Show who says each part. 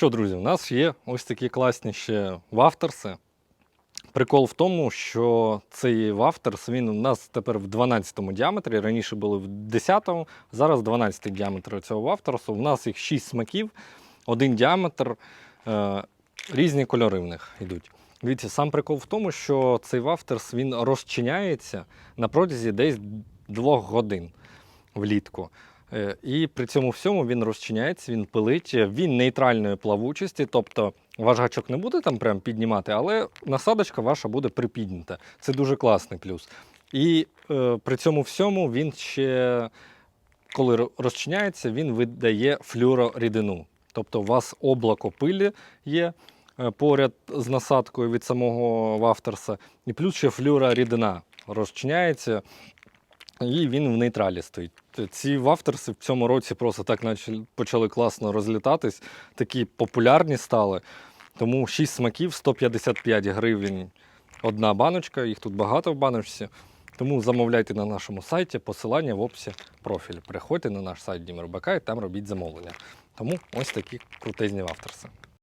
Speaker 1: Що, друзі, у нас є ось такі класні ще вафтерси. Прикол в тому, що цей вафтерс він у нас тепер в 12 діаметрі. Раніше були в 10, зараз 12 діаметр цього вафтерсу. У нас їх 6 смаків, один діаметр, е, різні кольори в них йдуть. Дивіться, сам прикол в тому, що цей вафтерс він розчиняється на протязі десь 2 годин влітку. Е, І при цьому всьому він розчиняється, він пилить, він нейтральної плавучості, тобто ваш гачок не буде там прям піднімати, але насадочка ваша буде припіднята. Це дуже класний плюс. І е, при цьому всьому він ще, коли розчиняється, він видає флюорорідину. Тобто у вас облако пилі є е, поряд з насадкою від самого вафтерса, і плюс ще флюорорідина розчиняється, і він в нейтралі стоїть. Ці вафтерси в цьому році просто так почали класно розлітатись, такі популярні стали. Тому 6 смаків, 155 гривень одна баночка, їх тут багато в баночці. Тому замовляйте на нашому сайті, посилання в описі профілю. Переходьте на наш сайт Дімер БК і там робіть замовлення. Тому ось такі крутезні вафтерси.